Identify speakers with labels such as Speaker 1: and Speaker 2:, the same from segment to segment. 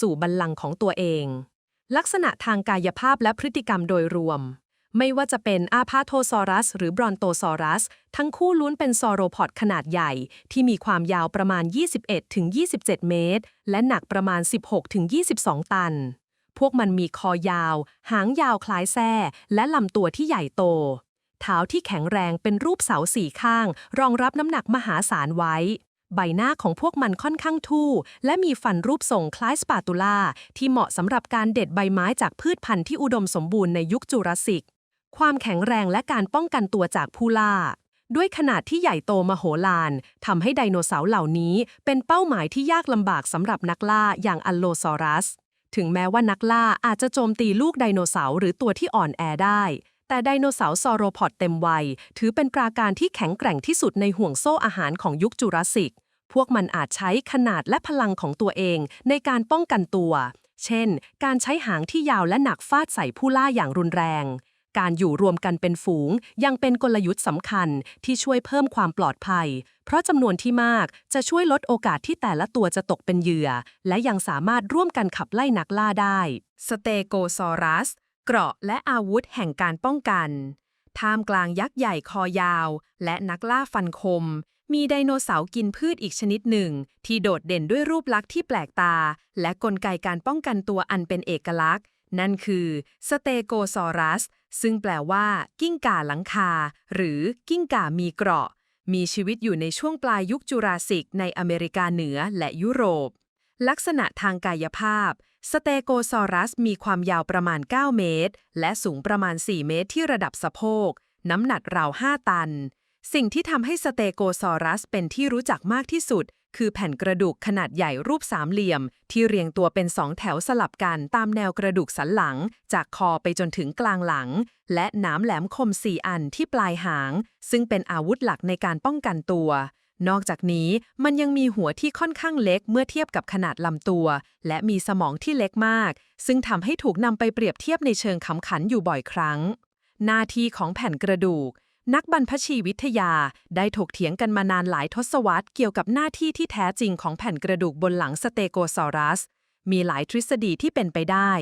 Speaker 1: สู่บัลลังก์ของตัวเอง ลักษณะทางกายภาพและพฤติกรรมโดยรวม ไม่ว่าจะเป็นอาพาโทซอรัส หรือบรอนโตซอรัส ทั้งคู่ล้วนเป็นซอโรพอดขนาดใหญ่ ที่มีความยาวประมาณ 21-27 เมตร และหนักประมาณ 16-22 ตัน พวกมันมีคอยาว หางยาวคล้ายแส้และลำตัวที่ใหญ่โตเท้าที่แข็งแรงเป็นรูปเสาสี่ข้าง รองรับน้ำหนักมหาศาลไว้ ใบหน้าของพวกมันค่อนข้างทู่ และมีฟันรูปทรงคล้ายสปาตูล่า ที่เหมาะสำหรับการเด็ดใบไม้จากพืชพันธุ์ที่อุดมสมบูรณ์ในยุคจูราสสิก ความแข็งแรงและการป้องกันตัวจากผู้ล่า ด้วยขนาดที่ใหญ่โตมโหฬารทำให้ไดโนเสาร์เหล่านี้เป็นเป้าหมายที่ยากลำบากสำหรับนักล่าอย่างอัลโลซอรัส ถึงแม้ว่านักล่าอาจจะโจมตีลูกไดโนเสาร์หรือตัวที่อ่อนแอได้ แต่ไดโนเสาร์ซอโรพอดเต็มวัย ถือเป็นปราการที่แข็งแกร่งที่สุดในห่วงโซ่อาหารของยุคจูราสสิก พวกมันอาจใช้ขนาดและพลังของตัวเองในการป้องกันตัว เช่น การใช้หางที่ยาวและหนักฟาดใส่ผู้ล่าอย่างรุนแรง การอยู่รวมกันเป็นฝูง ยังเป็นกลยุทธ์สำคัญที่ช่วยเพิ่มความปลอดภัย เพราะจำนวนที่มากจะช่วยลดโอกาสที่แต่ละตัวจะตกเป็นเหยื่อ และยังสามารถร่วมกันขับไล่นักล่าได้สเตโกซอรัส เกราะและอาวุธแห่งการป้องกัน ท่ามกลางยักษ์ใหญ่คอยาว และนักล่าฟันคม มีไดโนเสาร์กินพืชอีกชนิดหนึ่ง ที่โดดเด่นด้วยรูปลักษณ์ที่แปลกตา และกลไกการป้องกันตัวอันเป็นเอกลักษณ์ นั่นคือสเตโกซอรัส ซึ่งแปลว่า กิ้งก่าหลังคา หรือกิ้งก่ามีเกราะ มีชีวิตอยู่ในช่วงปลายยุคจูราสสิกในอเมริกาเหนือและยุโรป ลักษณะทางกายภาพ สเตโกซอรัสมีความยาวประมาณ 9 เมตร และสูงประมาณ 4 เมตรที่ระดับสะโพก น้ำหนักราว 5 ตัน สิ่งที่ทำให้สเตโกซอรัสเป็นที่รู้จักมากที่สุด คือแผ่นกระดูกขนาดใหญ่รูปสามเหลี่ยม ที่เรียงตัวเป็นสองแถวสลับกันตามแนวกระดูกสันหลัง จากคอไปจนถึงกลางหลัง และหนามแหลมคมสี่อันที่ปลายหาง ซึ่งเป็นอาวุธหลักในการป้องกันตัว นอกจากนี้มันยังมีหัวที่ค่อนข้างเล็กเมื่อเทียบกับขนาดลำตัว และมีสมองที่เล็กมาก ซึ่งทำให้ถูกนำไปเปรียบเทียบในเชิงขำขันอยู่บ่อยครั้ง หน้าที่ของแผ่นกระดูก นักบรรพชีวิทยาได้ถกเถียงกันมานานหลายทศวรรษเกี่ยวกับหน้าที่ที่แท้จริงของแผ่นกระดูกบนหลังสเตโกซอรัส มีหลายทฤษฎีที่เป็นไปได้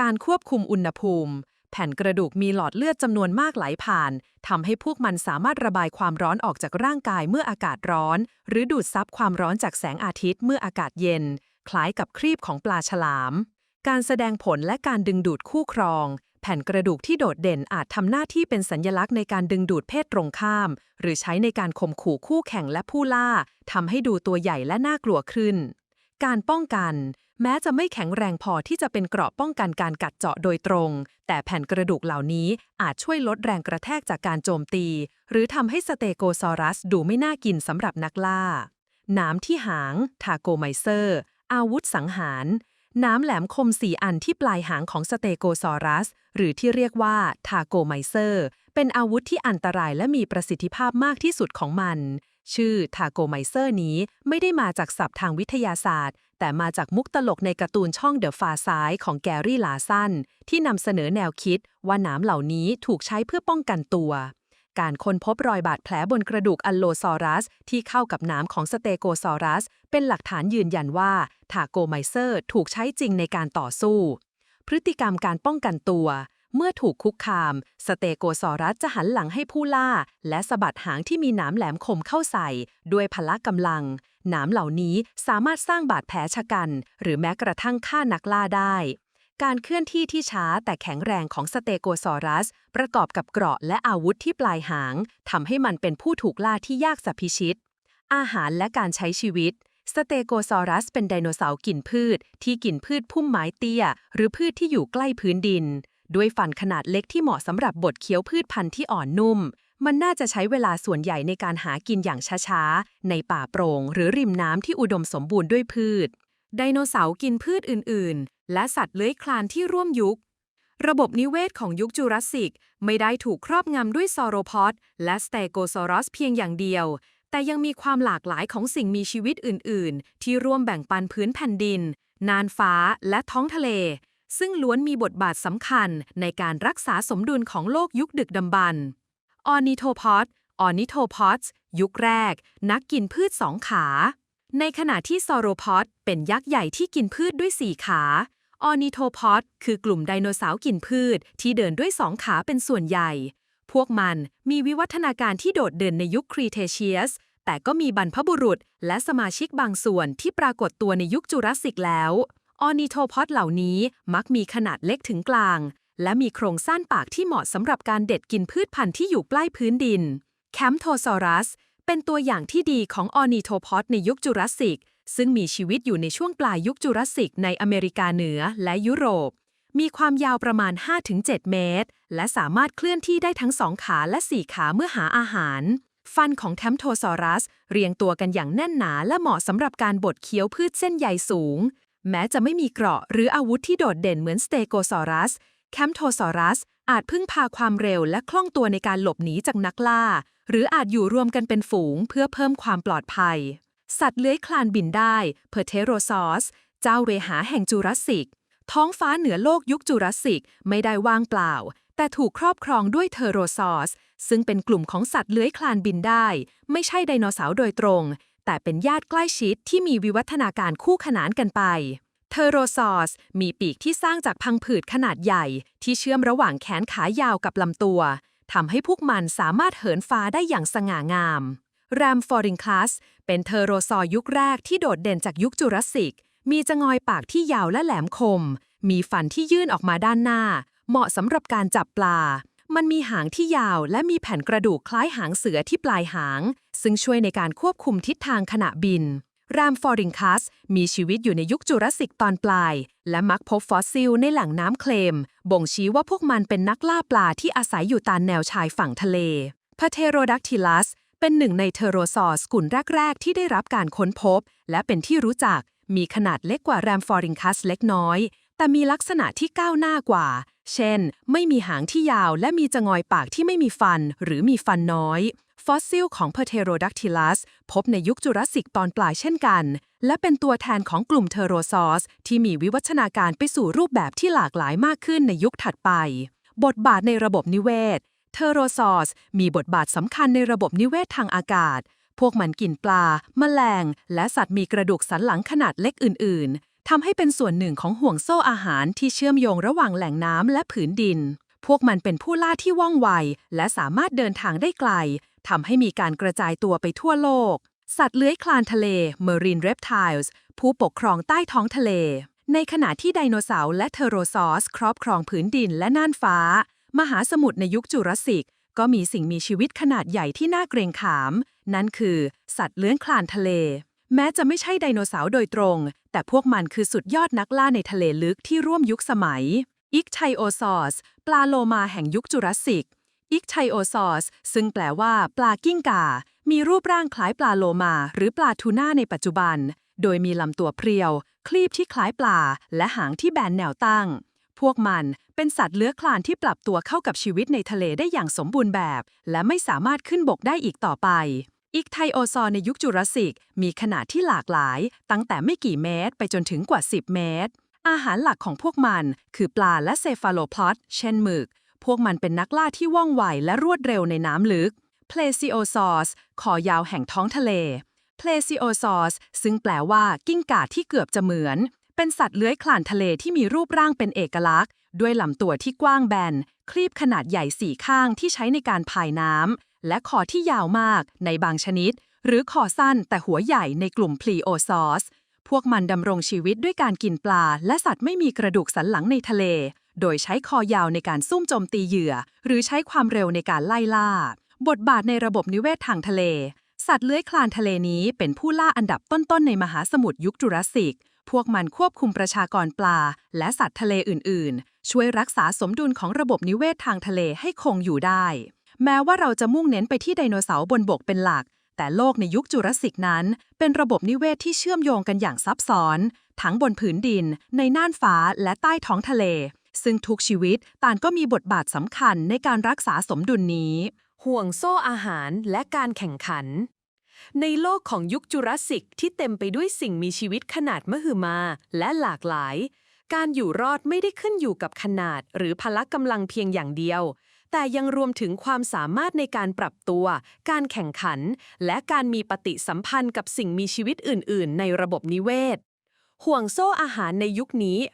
Speaker 1: การควบคุมอุณหภูมิ แผ่นกระดูกมีหลอดเลือดจำนวนมากไหลผ่านทำให้พวกมันสามารถระบายความร้อนออกจากร่างกายเมื่ออากาศร้อน หรือดูดซับความร้อนจากแสงอาทิตย์เมื่ออากาศเย็น คล้ายกับครีบของปลาฉลาม การแสดงผลและการดึงดูดคู่ครอง แผ่นกระดูกที่โดดเด่นอาจทำหน้าที่เป็นสัญลักษณ์ในการดึงดูดเพศตรงข้าม หรือใช้ในการข่มขู่คู่แข่งและผู้ล่าทำให้ดูตัวใหญ่และน่ากลัวขึ้น การป้องกัน แม้จะไม่แข็งแรงพอที่จะเป็นเกราะป้องกันการกัดเจาะโดยตรง แต่แผ่นกระดูกเหล่านี้อาจช่วยลดแรงกระแทกจากการโจมตี หรือทำให้สเตโกซอรัสดูไม่น่ากินสำหรับนักล่าหนามที่หาง ทาโกไมเซอร์ อาวุธสังหาร น้ำแหลมคมสี่อันที่ปลายหางของสเตโกซอรัส หรือที่เรียกว่าทาโกไมเซอร์ เป็นอาวุธที่อันตรายและมีประสิทธิภาพมากที่สุดของมัน ชื่อทาโกไมเซอร์นี้ไม่ได้มาจากศัพท์ทางวิทยาศาสตร์ แต่มาจากมุกตลกในการ์ตูนช่องเดอะฟาซ้ายของแกรี่ลาสันที่นำเสนอแนวคิดว่าหนามเหล่านี้ถูกใช้เพื่อป้องกันตัว การค้นพบรอยบาดแผลบนกระดูกอัลโลซอรัส ที่เข้ากับหนามของสเตโกซอรัส เป็นหลักฐานยืนยันว่าทาโกไมเซอร์ถูกใช้จริงในการต่อสู้ พฤติกรรมการป้องกันตัว เมื่อถูกคุกคาม สเตโกซอรัสจะหันหลังให้ผู้ล่า และสะบัดหางที่มีหนามแหลมคมเข้าใส่ ด้วยพละกำลัง หนามเหล่านี้สามารถสร้างบาดแผลชะกัน หรือแม้กระทั่งฆ่านักล่าได้ การเคลื่อนที่ที่ช้าแต่แข็งแรงของสเตโกซอรัส ประกอบกับเกราะและอาวุธที่ปลายหางทำให้มันเป็นผู้ถูกล่าที่ยากสัพิชิต อาหารและการใช้ชีวิตสเตโกซอรัสเป็นไดโนเสาร์กินพืช ที่กินพืชพุ่มไม้เตี้ย หรือพืชที่อยู่ใกล้พื้นดิน ด้วยฟันขนาดเล็กที่เหมาะสำหรับบดเคี้ยวพืชพันธุ์ที่อ่อนนุ่ม มันน่าจะใช้เวลาส่วนใหญ่ในการหากินอย่างช้าๆ ในป่าโปร่งหรือริมน้ำที่อุดมสมบูรณ์ด้วยพืช ไดโนเสาร์กินพืชอื่นๆ และสัตว์เลื้อยคลานที่ร่วมยุค ระบบนิเวศของยุคจูราสสิก ไม่ได้ถูกครอบงำด้วยซอโรพอดและสเตโกซอรัสเพียงอย่างเดียว แต่ยังมีความหลากหลายของสิ่งมีชีวิตอื่นๆ ที่ร่วมแบ่งปันพื้นแผ่นดิน น่านฟ้าและท้องทะเล ซึ่งล้วนมีบทบาทสำคัญในการรักษาสมดุลของโลกยุคดึกดำบรรพ์ออนิโทพอดออนิโทพอดยุคแรก นักกินพืชสองขา ในขณะที่ซอโรพอดเป็นยักษ์ใหญ่ที่กินพืชด้วยสี่ขาออนิโทพอดคือกลุ่มไดโนเสาร์กินพืชที่เดินด้วยสองขาเป็นส่วนใหญ่ พวกมันมีวิวัฒนาการที่โดดเด่นในยุคครีเทเชียส แต่ก็มีบรรพบุรุษ และสมาชิกบางส่วนที่ปรากฏตัวในยุคจูราสสิกแล้ว ออนิโทพอดเหล่านี้มักมีขนาดเล็กถึงกลาง และมีโครงสร้างปากที่เหมาะสำหรับการเด็ดกินพืชพันธุ์ที่อยู่ใกล้พื้นดิน แคมโทซอรัส เป็นตัวอย่างที่ดีของออนิโทพอดในยุคจูราสสิกซึ่งมีชีวิตอยู่ในช่วงปลายยุคจูราสสิกในอเมริกาเหนือและยุโรป มีความยาวประมาณ 5-7 เมตร และสามารถเคลื่อนที่ได้ทั้งสองขาและสี่ขาเมื่อหาอาหาร ฟันของแทมโทซอรัส เรียงตัวกันอย่างแน่นหนาและเหมาะสำหรับการบดเคี้ยวพืชเส้นใยสูง แม้จะไม่มีเกราะหรืออาวุธที่โดดเด่นเหมือนสเตโกซอรัส แคมโทซอรัส อาจพึ่งพาความเร็วและคล่องตัวในการหลบหนีจากนักล่า หรืออาจอยู่รวมกันเป็นฝูงเพื่อเพิ่มความปลอดภัย สัตว์เลื้อยคลานบินได้เพอเทโรซอส เจ้าเวหาแห่งจูราสสิก ท้องฟ้าเหนือโลกยุคจูราสสิกไม่ได้ว่างเปล่า แต่ถูกครอบครองด้วยเทโรซอส ซึ่งเป็นกลุ่มของสัตว์เลื้อยคลานบินได้ ไม่ใช่ไดโนเสาร์โดยตรง แต่เป็นญาติใกล้ชิดที่มีวิวัฒนาการคู่ขนานกันไปเทโรซอสมีปีกที่สร้างจากพังผืดขนาดใหญ่ ที่เชื่อมระหว่างแขนขายาวกับลำตัวทำให้พวกมันสามารถเหินฟ้าได้อย่างสง่างามแรมฟอริงคลัสเป็นเทโรซอยุคแรกที่โดดเด่นจากยุคจูราสสิก มีจงอยปากที่ยาวและแหลมคม มีฟันที่ยื่นออกมาด้านหน้า เหมาะสำหรับการจับปลา มันมีหางที่ยาวและมีแผ่นกระดูกคล้ายหางเสือที่ปลายหาง ซึ่งช่วยในการควบคุมทิศทางขณะบินแรมฟอริงคัสมีชีวิตอยู่ในยุคจูราสิกตอนปลาย และมักพบฟอสซิลในแหล่งน้ำเคลม บ่งชี้ว่าพวกมันเป็นนักล่าปลาที่อาศัยอยู่ตามแนวชายฝั่งทะเลพาเทโรดักทิลัสเป็นหนึ่งในเทโรซอร์สกลุ่มแรก ๆ ที่ได้รับการค้นพบ และเป็นที่รู้จัก มีขนาดเล็กกว่าแรมฟอริงคัสเล็กน้อย แต่มีลักษณะที่ก้าวหน้ากว่า เช่น ไม่มีหางที่ยาวและมีจงอยปากที่ไม่มีฟันหรือมีฟันน้อย ฟอสซิลของเพเทโรดักทิลัสพบในยุคจูราสสิกตอนปลายเช่นกัน และเป็นตัวแทนของกลุ่มเทโรซอสที่มีวิวัฒนาการไปสู่รูปแบบที่หลากหลายมากขึ้นในยุคถัดไป บทบาทในระบบนิเวศ เทโรซอสมีบทบาทสำคัญในระบบนิเวศทางอากาศ พวกมันกินปลา แมลง และสัตว์มีกระดูกสันหลังขนาดเล็กอื่นๆ ทำให้เป็นส่วนหนึ่งของห่วงโซ่อาหารที่เชื่อมโยงระหว่างแหล่งน้ำและผืนดิน พวกมันเป็นผู้ล่าที่ว่องไว และสามารถเดินทางได้ไกลทำให้มีการกระจายตัวไปทั่วโลก สัตว์เลื้อยคลานทะเล Marine Reptiles ผู้ปกครองใต้ท้องทะเล ในขณะที่ไดโนเสาร์และเทโรซอส ครอบครองผืนดินและน่านฟ้า มหาสมุทรในยุคจูราสสิกก็มีสิ่งมีชีวิตขนาดใหญ่ที่น่าเกรงขาม นั่นคือ สัตว์เลื้อยคลานทะเล แม้จะไม่ใช่ไดโนเสาร์โดยตรง แต่พวกมันคือสุดยอดนักล่าในทะเลลึกที่ร่วมยุคสมัย อิกไทโอซอส ปลาโลมาแห่งยุคจูราสสิก อิกไทโอซอส ซึ่งแปลว่าปลากิ้งก่า มีรูปร่างคล้ายปลาโลมา หรือปลาทูน่าในปัจจุบัน โดยมีลำตัวเพรียว คลีบที่คล้ายปลา และหางที่แบนแนวตั้ง พวกมันเป็นสัตว์เลื้อยคลานที่ปรับตัวเข้ากับชีวิตในทะเลได้อย่างสมบูรณ์แบบ และไม่สามารถขึ้นบกได้อีกต่อไป อีกไทโอซอร์ในยุคจูราสสิกมีขนาดที่หลากหลาย ตั้งแต่ไม่กี่เมตรไปจนถึงกว่า 10 เมตร อาหารหลักของพวกมันคือปลาและเซฟาโลพลอตเช่นหมึก พวกมันเป็นนักล่าที่ว่องไวและรวดเร็วในน้ำลึกเพลซิโอซอสคอยาวแห่งท้องทะเลเพลซิโอซอสซึ่งแปลว่ากิ้งก่าที่เกือบจะเหมือน เป็นสัตว์เลื้อยคลานทะเลที่มีรูปร่างเป็นเอกลักษณ์ ด้วยลำตัวที่กว้างแบน คลีบขนาดใหญ่สี่ข้างที่ใช้ในการพายน้ำ และคอที่ยาวมากในบางชนิด หรือคอสั้นแต่หัวใหญ่ในกลุ่มพลีโอซอสพวกมันดำรงชีวิตด้วยการกินปลา และสัตว์ไม่มีกระดูกสันหลังในทะเล โดยใช้คอยาวในการซุ่มโจมตีเหยื่อ หรือใช้ความเร็วในการไล่ล่า บทบาทในระบบนิเวศทางทะเล สัตว์เลื้อยคลานทะเลนี้เป็นผู้ล่าอันดับต้นๆในมหาสมุทรยุคจูราสิกพวกมันควบคุมประชากรปลา และสัตว์ทะเลอื่น ๆ ช่วยรักษาสมดุลของระบบนิเวศทางทะเลให้คงอยู่ได้ แม้ว่าเราจะมุ่งเน้นไปที่ไดโนเสาร์บนบกเป็นหลัก แต่โลกในยุคจูราสสิกนั้น เป็นระบบนิเวศที่เชื่อมโยงกันอย่างซับซ้อน ทั้งบนผืนดิน ในน่านฟ้าและใต้ท้องทะเล ซึ่งทุกชีวิตต่างก็มีบทบาทสำคัญในการรักษาสมดุลนี้ ห่วงโซ่อาหารและการแข่งขัน ในโลกของยุคจูราสสิกที่เต็มไปด้วยสิ่งมีชีวิตขนาดมหึมาและหลากหลาย การอยู่รอดไม่ได้ขึ้นอยู่กับขนาด หรือพละกำลังเพียงอย่างเดียว แต่ยังรวมถึงความสามารถในการปรับตัว การแข่งขัน และการมีปฏิสัมพันธ์กับสิ่งมีชีวิตอื่น ๆ ในระบบนิเวศ ห่วงโซ่อาหารในยุคนี้